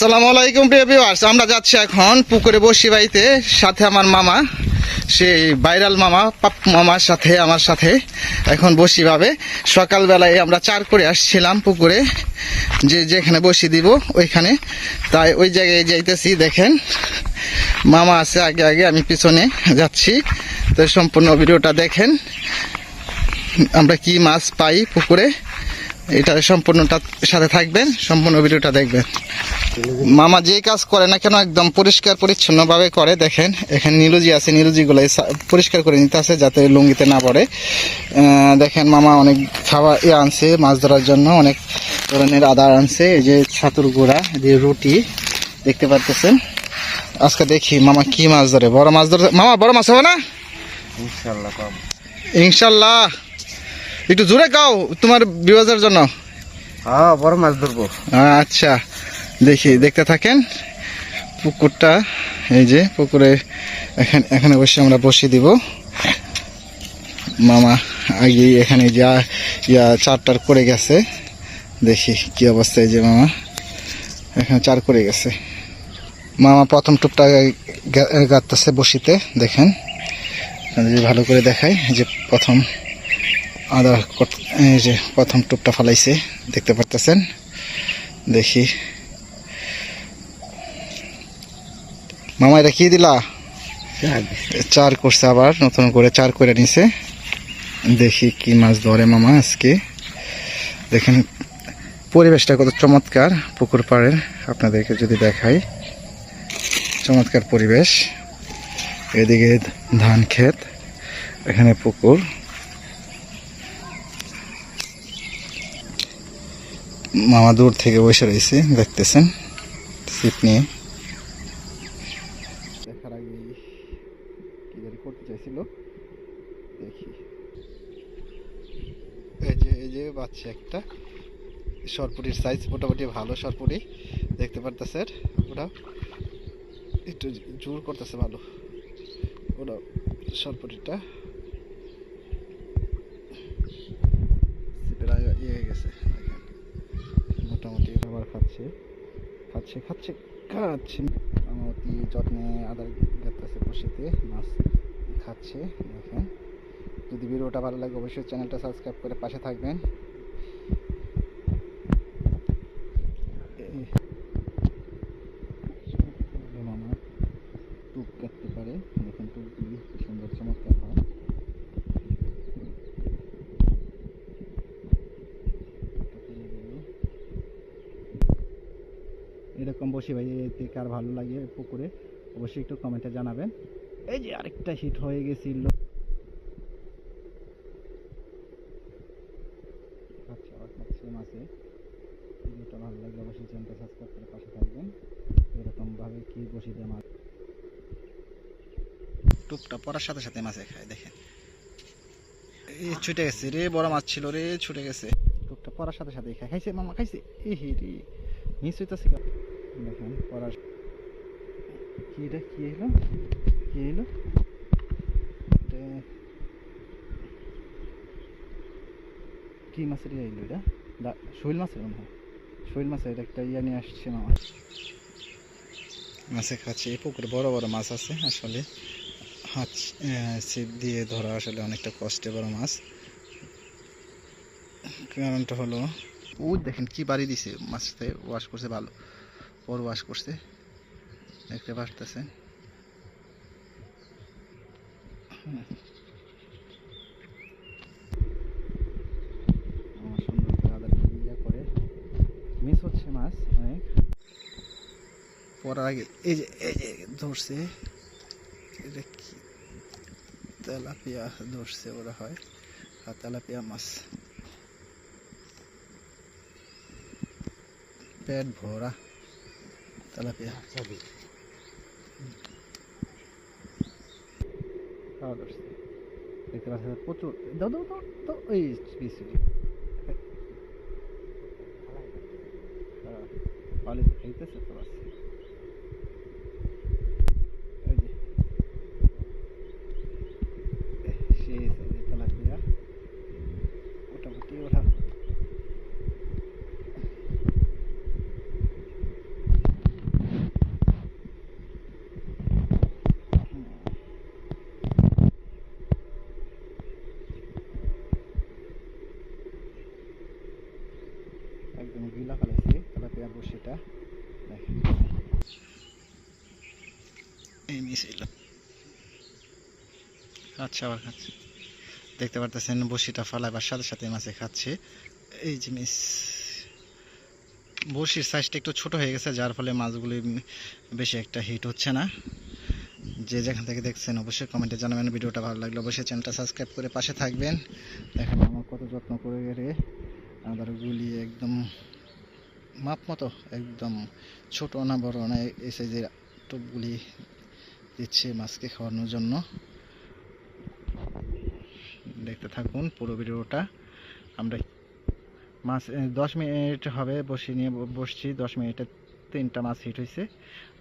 সালাম আলাইকুম, প্রিয় ভিউয়ার্স আমরা যাচ্ছি এখন পুকুরে বসি বাড়িতে। সাথে আমার মামা, সেই ভাইরাল মামা, পাপ মামার সাথে, আমার সাথে এখন বসি ভাবে। সকালবেলায় আমরা চার করে আসছিলাম পুকুরে, যে যেখানে বসি দিব ওইখানে। তাই ওই জায়গায় যাইতেছি, দেখেন। মামা আছে আগে আগে আমি পিছনে যাচ্ছি। তো সম্পূর্ণ ভিডিওটা দেখেন। আমরা কি মাছ পাই পুকুরে? এটা সম্পূর্ণটা সাথে থাকবেন সম্পূর্ণ ভিডিওটা দেখবেন। মামা যে কাজ করে না কেন একদম পরিষ্কার পরিচ্ছন্ন ভাবে করে দেখেন এখানে নীলজি আছে নীলজি গুলো পরিষ্কার করে নিতে আছে যাতে লুঙ্গিতে না পড়ে। দেখেন মামা অনেক খাবার ইয়ে আনছে মাছ ধরার জন্য অনেক ধরনের আদার আনছে এই যে ছাতুর গুঁড়া দিয়ে রুটি দেখতে পারতেছেন। আজকে দেখি মামা কি মাছ ধরে বড় মাছ ধরে মামা বড় মাছ হবে না? ইনশাল্লাহ ইনশাল্লাহ একটু জোরে গাও তোমার বিবাজের জন্য। হ্যাঁ বড় মাছ ধরবো। আচ্ছা দেখি দেখতে থাকেন। পুকুরটা এই যে পুকুরে এখানে এখানে বসে আমরা বসিয়ে দিব। মামা আগে এখানে যা ইয়া চারটার করে গেছে। দেখি কি অবস্থা এই যে মামা। এখানে চার করে গেছে। মামা প্রথম টুপটা গাঁততেছে বসিতে দেখেন। ভালো করে দেখাই এই যে প্রথম আদা কট- এই যে প্রথম টুপটা ফালাইছে দেখতে পারতেছেন? দেখি। মামা এটা কি দিলা? চার করছে আবার নতুন করে চার করে নিছে। দেখি কি মাছ ধরে মামা আজকে। দেখেন পরিবেশটা কত চমৎকার পুকুর পাড়ের। আপনাদেরকে যদি দেখাই চমৎকার পরিবেশ। এদিকে ধান ক্ষেত এখানে পুকুর। মামা দূর থেকে বসে রয়েছে, দেখতেছেন। সিট নিয়ে। দেখার আগে কি জানি করতে চাইছিল। দেখি। এই যে এই যে বাচ্চা একটা। সরপুরির সাইজ মোটামুটি ভালো সরপুরি দেখতে পারতেছেন ওটা একটু জোর করতেছে ভালো। ওটা সরপুরিটা প্রায় ইয়ে হয়ে গেছে দেখেন। মোটামুটি খাবার খাচ্ছে খাচ্ছে খাচ্ছে খাচ্ছে। আমার অতি যত্নে আদার গাছে বসেতে, মাছ খাচ্ছে, দেখেন। যদি ভিডিওটা ভালো লাগে, অবশ্যই চ্যানেলটা সাবস্ক্রাইব করে পাশে থাকবেন। টুপ কাটতে পারে। দেখেন টুপ দিয়ে কি সুন্দর চমৎকার হয় এরকম বসে ভাই এতে কার ভালো লাগে পুকুরে অবশ্যই একটু কমেন্টে জানাবেন। এই যে আরেকটা হিট হয়ে গেছিল। আচ্ছা আবার খাচ্ছে ভিডিওটা ভালো লাগলে অবশ্যই চ্যানেলটা সাবস্ক্রাইব করে পাশে থাকবেন। এরকম কি বসে দিয়ে মাছ টুপটা পড়ার সাথে সাথে মাছে খায় দেখেন। এই ছুটে গেছে রে বড় মাছ ছিল রে ছুটে গেছে। টুপটা পড়ার সাথে সাথে খায়। খাইছে মামা খাইছে? এই হে রে মিস হইতেছে দেখেন পড়ার কি এটা? কি এলো কি এটা কি মাছের ইয়ে এলো এটা? শৈল মাছের মনে হয়। শৈল মাছের একটা ইয়া নিয়ে আসছে মামা। মাছে খাচ্ছে। এই পুকুরে বড় বড় মাছ আছে আসলে। হাত ছিপ দিয়ে ধরা আসলে অনেকটা কষ্টে বড় মাছ। কারণটা হলো ও দেখেন কি বাড়ি দিছে। মাছতে ওয়াশ করছে ভালো। ওয়াশ করছে। দেখতে পারতেছেন। করে মাছ অনেক এই যে ধরছে। তেলাপিয়া ধরছে ওরা হয়। আর তেলাপিয়া মাছ। পেট ভরা। তেলাপিয়া খাওয়া ধরছে দেখতে পাচ্ছেন প্রচুর দাও দাও দাও দাও এই পিস পালি খাইতেছে তো বাস এই মিস এলো। আচ্ছা আবার খাচ্ছে। দেখতে পারতেছেন, বসিটা ফালাবার সাথে সাথে মাছে খাচ্ছে। এই যে মিস বসির সাইজটা একটু ছোট হয়ে গেছে, যার ফলে মাছগুলি বেশি একটা হিট হচ্ছে না। যে যেখান থেকে দেখছেন, অবশ্যই কমেন্টে জানাবেন। ভিডিওটা ভালো লাগলে অবশ্যই চ্যানেলটা সাবস্ক্রাইব করে পাশে থাকবেন। দেখেন আমার কত যত্ন করে রে আমাদের গুলি একদম মাপ মতো, একদম ছোট না বড় না, এই সাইজের টোপগুলি দিচ্ছে মাছকে খাওয়ানোর জন্য। দেখতে থাকুন পুরো ভিডিওটা। আমরা মাছ, দশ মিনিট হবে বসিয়ে নিয়ে বসছি, দশ মিনিটে তিনটা মাছ হিট হয়েছে।